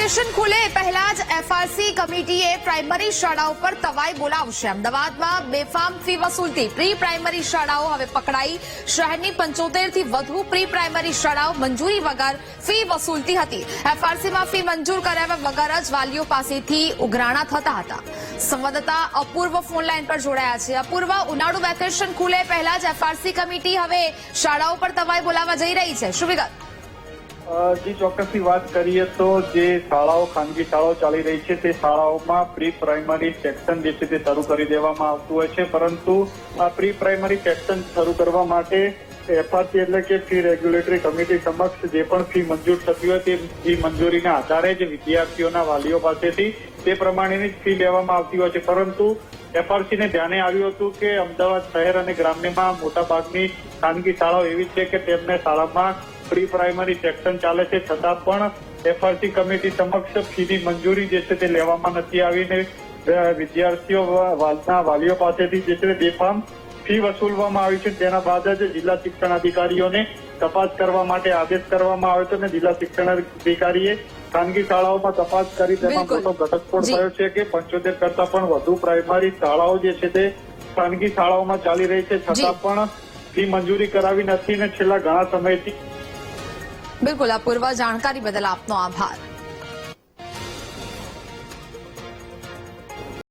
Vacation ખુલે પહેલા જ એફઆરસી કમિટીએ પ્રાઇમરી શાળાઓ પર તવાઈ બોલાવશે. અમદાવાદમાં બેફામ ફી વસૂલતી પ્રી પ્રાઇમરી શાળાઓ હવે પકડાઈ. શહેરની પંચોતેરથી વધુ પ્રી પ્રાઇમરી શાળાઓ મંજૂરી વગર ફી વસૂલતી હતી. એફઆરસીમાં ફી મંજૂર કરાવ્યા વગર જ વાલીઓ પાસેથી ઉઘરાણા થતા હતા. સંવાદદાતા અપૂર્વ ફોનલાઈન પર જોડાયા છે. અપૂર્વ, ઉનાળુ વેકેશન ખુલે પહેલા જ એફઆરસી કમિટી હવે શાળાઓ પર તવાઈ બોલાવવા જઈ રહી છે. શું વિગત? જી ચોક્કસથી વાત કરીએ તો જે શાળાઓ, ખાનગી શાળાઓ ચાલી રહી છે, તે શાળાઓમાં પ્રી પ્રાઇમરી સેક્શન જે છે તે શરૂ કરી દેવામાં આવતું હોય છે. પરંતુ આ પ્રી પ્રાઇમરી સેક્શન શરૂ કરવા માટે એફઆરસી એટલે કે ફી રેગ્યુલેટરી કમિટી સમક્ષ જે પણ ફી મંજૂર થતી હોય તે ફી મંજૂરીના આધારે જ વિદ્યાર્થીઓના વાલીઓ પાસેથી તે પ્રમાણેની જ ફી લેવામાં આવતી હોય છે. પરંતુ એફઆરસીને ધ્યાને આવ્યું હતું કે અમદાવાદ શહેર અને ગ્રામ્યમાં મોટાભાગની ખાનગી શાળાઓ એવી છે કે તેમને શાળામાં પ્રી પ્રાઇમરી સેક્શન ચાલે છે. છતાં પણ એફઆરસી કમિટી સમક્ષ ફીની મંજૂરી જે છે તે લેવામાં નથી આવીને વિદ્યાર્થીઓ વાલીઓ પાસેથી જે છે બેફામ ફી વસૂલવામાં આવી છે. તેના બાદ જ જિલ્લા શિક્ષણ અધિકારીઓને તપાસ કરવા માટે આદેશ કરવામાં આવ્યો છે અને જિલ્લા શિક્ષણ અધિકારીએ ખાનગી શાળાઓમાં તપાસ કરી તેમાં મોટો ઘટસ્ફોટ. થયો છે કે પંચોતેર કરતા પણ વધુ પ્રાઇમરી શાળાઓ જે છે તે ખાનગી શાળાઓમાં ચાલી રહી છે. છતાં પણ ફી મંજૂરી કરાવી નથી ને છેલ્લા ઘણા સમયથી બિલકુલ અપૂર્વ જાણકારી બદલ આપનો આભાર.